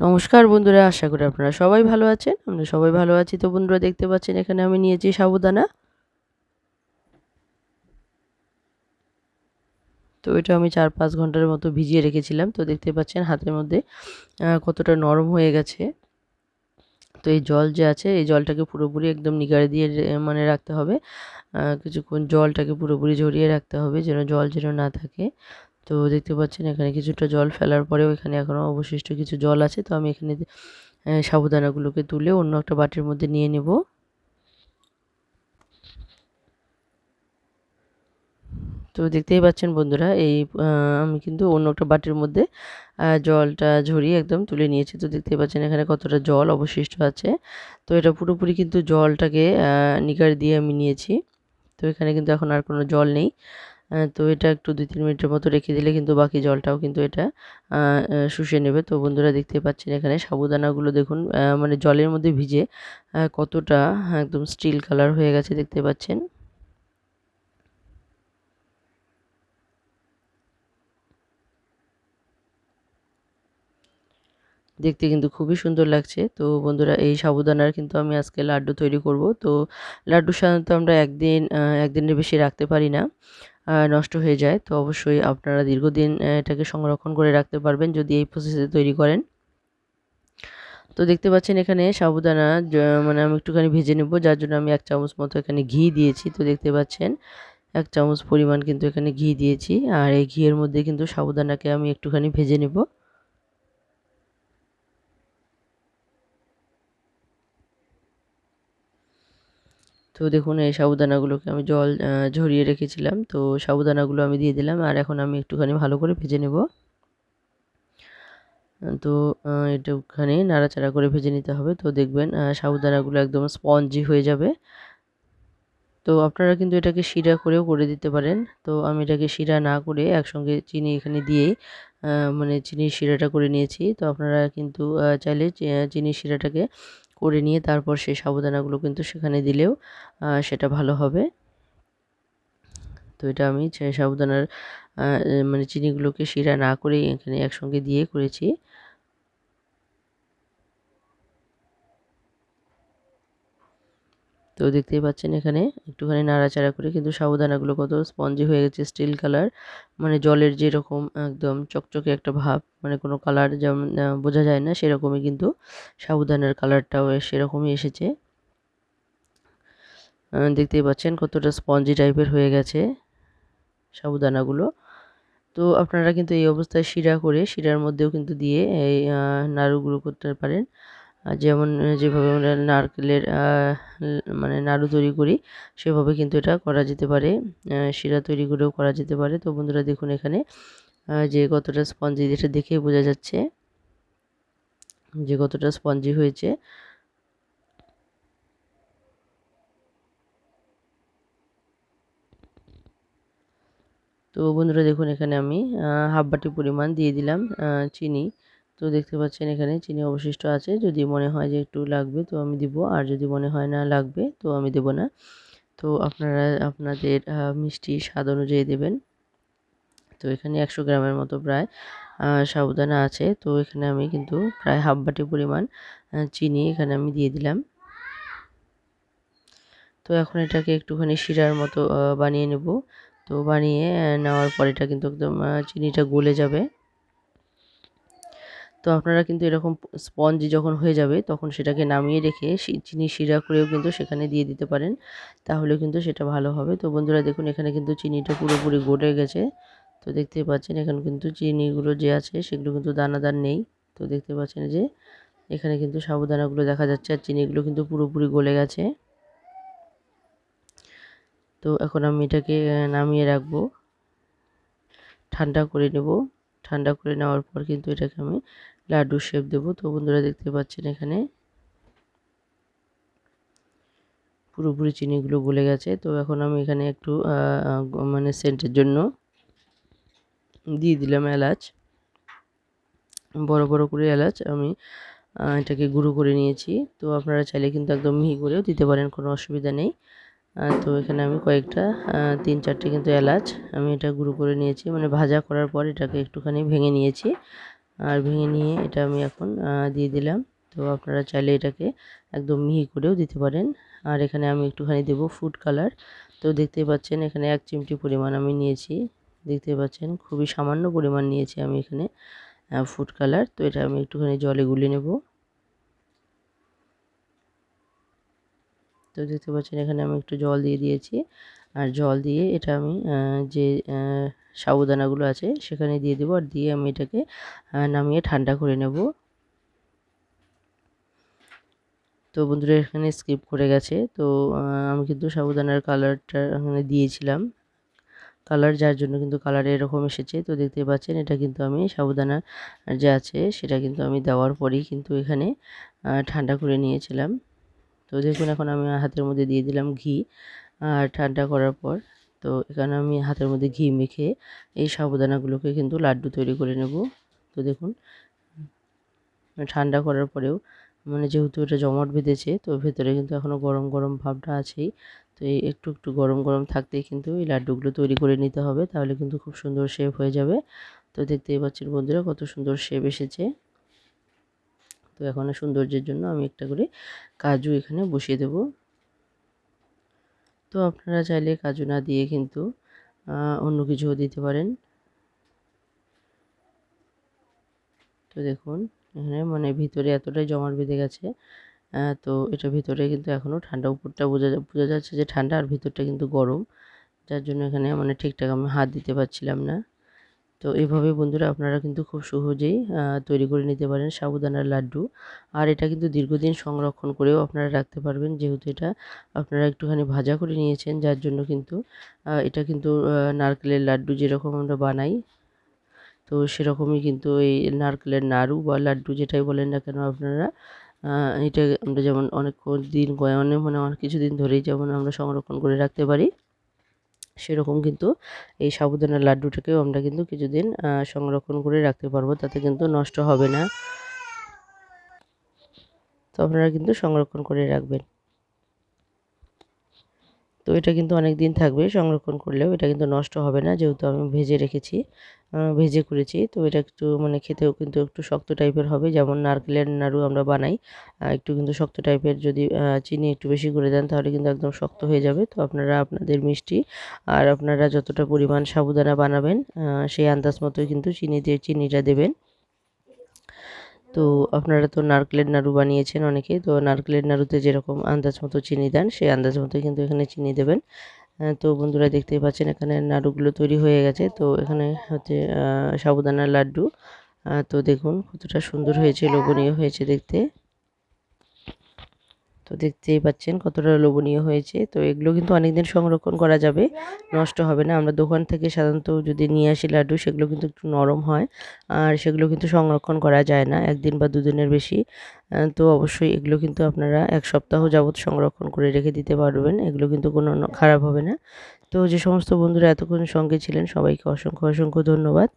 নমস্কার বন্ধুরা, আশা করি আপনারা সবাই ভালো আছেন। আমরা সবাই ভালো আছি তো বন্ধুরা, দেখতে পাচ্ছেন এখানে আমি নিয়েছি সাবুদানা। তো এটা আমি চার পাঁচ ঘণ্টার মতো ভিজিয়ে রেখেছিলাম। তো দেখতে পাচ্ছেন হাতের মধ্যে কতটা নরম হয়ে গেছে। তো এই জল যে আছে, এই জলটাকে পুরোপুরি একদম নিগাড়ে দিয়ে মানে রাখতে হবে। কিছুক্ষণ জলটাকে পুরোপুরি ঝরিয়ে রাখতে হবে, যেন জল যেন না থাকে। তো দেখতে পাচ্ছেন এখানে কিছুটা জল ফেলার পরেও এখানে এখনও অবশিষ্ট কিছু জল আছে। তো আমি এখানে সাবুদানাগুলোকে তুলে অন্য একটা বাটির মধ্যে নিয়ে নেব। তো দেখতেই পাচ্ছেন বন্ধুরা, এই আমি কিন্তু অন্য একটা বাটির মধ্যে জলটা ঝরিয়ে একদম তুলে নিয়েছি। তো দেখতেই পাচ্ছেন এখানে কতটা জল অবশিষ্ট আছে। তো এটা পুরোপুরি কিন্তু জলটাকে নিগার দিয়ে আমি নিয়েছি। তো এখানে কিন্তু এখন আর কোনো জল নেই। তো এটা একটু দুই, তিন মিনিটের মতো রেখে দিলে কিন্তু বাকি জলটাও কিন্তু এটা শুষে নেবে। তো বন্ধুরা দেখতে পাচ্ছেন এখানে সাবুদানাগুলো দেখুন মানে জলের মধ্যে ভিজে কতটা একদম স্টিল কালার হয়ে গেছে দেখতে পাচ্ছেন। দেখতে কিন্তু খুবই সুন্দর লাগছে। তো বন্ধুরা এই সাবুদানার কিন্তু আমি আজকে লাড্ডু তৈরি করব। তো লাড্ডু সাধারণত আমরা একদিন একদিনের বেশি রাখতে পারি না। নষ্ট হয়ে যায়, তো অবশ্যই আপনারা দীর্ঘদিন এটাকে সংরক্ষণ করে রাখতে পারবেন যদি এই প্রসেসে তৈরি করেন। তো দেখতে পাচ্ছেন এখানে সাবুদানা মানে আমি একটুখানি ভেজে নেব, যার জন্য আমি এক চামচ মতো এখানে ঘি দিয়েছি। তো দেখতে পাচ্ছেন, এক চামচ পরিমাণ কিন্তু এখানে ঘি দিয়েছি, আর এই ঘিয়ের মধ্যে কিন্তু সাবুদানাকে আমি একটুখানি ভেজে নেব। তো দেখুন, এই সাবুদানাগুলোকে আমি জল ঝরিয়ে রেখেছিলাম। তো সাবুদানাগুলো আমি দিয়ে দিলাম আর এখন আমি একটুখানি ভালো করে ভেজে নেব। তো একটুখানি নাড়াচাড়া করে ভেজে নিতে হবে। তো দেখবেন সাবুদানাগুলো একদম স্পঞ্জি হয়ে যাবে। তো আপনারা কিন্তু এটাকে শিরা করেও করে দিতে পারেন। তো আমি এটাকে শিরা না করে একসঙ্গে চিনি এখানে দিয়েই মানে চিনির শিরাটা করে নিয়েছি। তো আপনারা কিন্তু চাইলে চিনির শিরাটাকে করে নিয়ে তারপর সেই সাবুদানাগুলো কিন্তু সেখানে দিলেও সেটা ভালো হবে। তো এটা আমি সাবুদানার মানে চিনিগুলোকে শিরা না করেই এখানে একসঙ্গে দিয়ে করেছি। তো দেখতেই পাচ্ছেন এখানে একটুখানি নাড়াচাড়া করে কিন্তু সাবুদানাগুলো কত স্পঞ্জি হয়ে গেছে স্টিল কালার মানে জলের যেরকম একদম চকচকে একটা ভাব মানে কোনো কালার যেমন বোঝা যায় না সেরকমই কিন্তু সাবুদানার কালারটাও সেরকমই এসেছে। দেখতেই পাচ্ছেন কতটা স্পঞ্জি টাইপের হয়ে গেছে সাবুদানাগুলো। তো আপনারা কিন্তু এই অবস্থায় শিরা করে, শিরার মধ্যেও কিন্তু দিয়ে এই নাড়ুগুলো করতে পারেন। যেমন যেভাবে আমরা নারকেলের মানে নাড়ু তৈরি করি, সেভাবে কিন্তু এটা করা যেতে পারে। শিরা তৈরি করেও করা যেতে পারে। তো বন্ধুরা দেখুন এখানে যে কতটা স্পঞ্জি এটা দেখেই বোঝা যাচ্ছে যে কতটা স্পঞ্জি হয়েছে। তো বন্ধুরা দেখুন এখানে আমি হাফ বাটি পরিমাণ দিয়ে দিলাম চিনি। তো দেখতে পাচ্ছেন এখানে চিনি অবশিষ্ট আছে। যদি মনে হয় যে একটু লাগবে তো আমি দিব, আর যদি মনে হয় না লাগবে তো আমি দেব না। তো আপনারা, আপনাদের মিষ্টি স্বাদ অনুযায়ী দেবেন। তো এখানে একশো গ্রামের মতো প্রায় সাবুদানা আছে। তো এখানে আমি কিন্তু প্রায় হাফ বাটি পরিমাণ চিনি এখানে আমি দিয়ে দিলাম। তো এখন এটাকে একটুখানি শিরার মতো বানিয়ে নেব। তো বানিয়ে নেওয়ার পর এটা কিন্তু একদম চিনিটা গলে যাবে। তো আপনারা কিন্তু এরকম স্পঞ্জ যখন হয়ে যাবে, তখন সেটাকে নামিয়ে রেখে চিনি শিরা করেও কিন্তু সেখানে দিয়ে দিতে পারেন। তাহলে কিন্তু সেটা ভালো হবে। তো বন্ধুরা দেখুন, এখানে কিন্তু চিনিটা পুরোপুরি গড়ে গেছে। তো দেখতেই পাচ্ছেন, এখানে কিন্তু চিনিগুলো যে আছে, সেগুলো কিন্তু দানাদার নেই। তো দেখতে পাচ্ছেন যে, এখানে কিন্তু সাবুদানাগুলো দেখা যাচ্ছে আর চিনিগুলো কিন্তু পুরোপুরি গলে গেছে। তো এখন আমি এটাকে নামিয়ে রাখব। ঠান্ডা করে নেব। ঠান্ডা করে নেওয়ার পর কিন্তু এটাকে আমি লাড্ডু শেপ দেব। তো বন্ধুরা দেখতে পাচ্ছেন এখানে পুরোপুরি চিনিগুলো গলে গেছে। তো এখন আমি এখানে একটু মানে সেন্টের জন্য দিয়ে দিলাম এলাচ। বড় বড় করে এলাচ আমি এটাকে গুঁড়ো করে নিয়েছি। তো আপনারা চাইলে কিন্তু একদম মিহি করেও দিতে পারেন, কোনো অসুবিধা নেই। তো এখানে আমি কয়েকটা তিন, চারটে কিন্তু এলাচ আমি এটা গুঁড়ো করে নিয়েছি। মানে ভাজা করার পর এটাকে একটুখানি ভেঙে নিয়েছি। আর ভেঙে নিয়ে এটা আমি এখন দিয়ে দিলাম। তো আপনারা চাইলে এটাকে একদম মিহি করেও দিতে পারেন। আর এখানে আমি একটুখানি দেবো ফুড কালার তো দেখতেই পাচ্ছেন এখানে এক চিমটি পরিমাণ আমি নিয়েছি। দেখতে পাচ্ছেন খুবই সামান্য পরিমাণ নিয়েছি আমি এখানে ফুড কালার তো এটা আমি একটুখানি জলে গুলিয়ে নেব। তো দেখতে পাচ্ছেন এখানে আমি একটু জল দিয়ে দিয়েছি। আর জল দিয়ে এটা আমি যে সাবুদানাগুলো আছে সেখানে দিয়ে দেবো আর দিয়ে আমি এটাকে নামিয়ে ঠান্ডা করে নেব। তো বন্ধুরা এখানে স্কিপ করে গেছে। তো আমি কিন্তু সাবুদানার কালারটা এখানে দিয়েছিলাম। কালার যার জন্য কিন্তু কালার এরকম এসেছে। তো দেখতে পাচ্ছেন এটা কিন্তু আমি সাবুদানা যে আছে সেটা কিন্তু আমি দেওয়ার পরেই কিন্তু এখানে ঠান্ডা করে নিয়েছিলাম। তো দেখুন এখন আমি হাতের মধ্যে দিয়ে দিলাম ঘি। আর ঠান্ডা করার পর, তো এখানে আমি হাতের মধ্যে ঘি মেখে এই সাবুদানাগুলোকে কিন্তু লাড্ডু তৈরি করে নেব। তো দেখুন, ঠান্ডা করার পরেও মানে যেহেতু এটা জমাট বেঁধেছে, তো ভেতরে কিন্তু এখনও গরম গরম ভাবটা আছেই। তো এই একটু একটু গরম গরম থাকতেই কিন্তু এই লাড্ডুগুলো তৈরি করে নিতে হবে, তাহলে কিন্তু খুব সুন্দর শেপ হয়ে যাবে। তো দেখতেই পাচ্ছেন বন্ধুরা, কত সুন্দর শেপ এসেছে। তো এখন সৌন্দর্যের জন্য আমি একটা করে কাজু এখানে বসিয়ে দেব। তো আপনারা চাইলে কাজু না দিয়ে কিন্তু অন্য কিছুও দিতে পারেন। তো দেখুন, এখানে মানে ভিতরে এতটাই জমাট বেঁধে গেছে তো এটা ভিতরে কিন্তু এখনও ঠান্ডা উপরটা বোঝা বোঝা যাচ্ছে যে ঠান্ডা আর ভিতরটা কিন্তু গরম। যার জন্য এখানে মানে ঠিকঠাক আমি হাত দিতে পারছিলাম না। তো এইভাবে বন্ধুরা আপনারা কিন্তু খুব সহজেই তৈরি করে নিতে পারেন সাবুদানার লাড্ডু। আর এটা কিন্তু দীর্ঘদিন সংরক্ষণ করেও আপনারা রাখতে পারবেন। যেহেতু এটা আপনারা একটুখানি ভাজা করে নিয়েছেন, যার জন্য কিন্তু এটা কিন্তু নারকেলের লাড্ডু যেরকম আমরা বানাই, তো সেরকমই কিন্তু এই নারকেলের নাড়ু বা লাড্ডু যেটাই বলেন না কেন আপনারা এটা আমরা যেমন অনেক দিন মানে অনেক কিছুদিন ধরেই যেমন আমরা সংরক্ষণ করে রাখতে পারি। সেরকম কিন্তু এই সাবুদানার লাড্ডুটাকেও আমরা কিন্তু কিছুদিন সংরক্ষণ করে রাখতে পারব, তাতে কিন্তু নষ্ট হবে না। তো আপনারা কিন্তু সংরক্ষণ করে রাখবেন। তো এটা কিন্তু অনেক দিন থাকবে সংরক্ষণ করলেও, এটা কিন্তু নষ্ট হবে না যেহেতু আমি ভেজে রেখেছি ভেজে করেছি। তো এটা একটু মানে খেতেও কিন্তু একটু শক্ত টাইপের হবে, যেমন নারকেলের নাড়ু আমরা বানাই। একটু কিন্তু শক্ত টাইপের যদি চিনি একটু বেশি করে দেন তাহলে কিন্তু একদম শক্ত হয়ে যাবে। তো আপনারা আপনাদের মিষ্টি আর আপনারা যতটা পরিমাণ সাবুদানা বানাবেন সেই আন্দাজ মতোই কিন্তু চিনি দিয়ে চিনিটা দেবেন। তো আপনারা তো নারকেলের নাড়ু বানিয়েছেন অনেকে, তো নারকেলের নাড়ুতে যেরকম আন্দাজ মতো চিনি দেন, সেই আন্দাজ মতো কিন্তু এখানে চিনি দেবেন। তো বন্ধুরা দেখতেই পাচ্ছেন এখানে নাড়ুগুলো তৈরি হয়ে গেছে। তো এখানে হচ্ছে সাবুদানার লাড্ডু। তো দেখুন কতটা সুন্দর হয়েছে, লোভনীয় হয়েছে দেখতে। তো দেখতেই পাচ্ছেন কতটা লোভনীয় হয়েছে। তো এগুলো কিন্তু অনেকদিন সংরক্ষণ করা যাবে, নষ্ট হবে না। আমরা দোকান থেকে সাধারণত যদি নিয়ে আসি লাড্ডু, সেগুলো কিন্তু একটু নরম হয় আর সেগুলো কিন্তু সংরক্ষণ করা যায় না, একদিন বা দুদিনের বেশি। তো অবশ্যই এগুলো কিন্তু আপনারা এক সপ্তাহ যাবৎ সংরক্ষণ করে রেখে দিতে পারবেন, এগুলো কিন্তু কোনো খারাপ হবে না। তো যে সমস্ত বন্ধুরা এতক্ষণ সঙ্গে ছিলেন, সবাইকে অসংখ্য অসংখ্য ধন্যবাদ।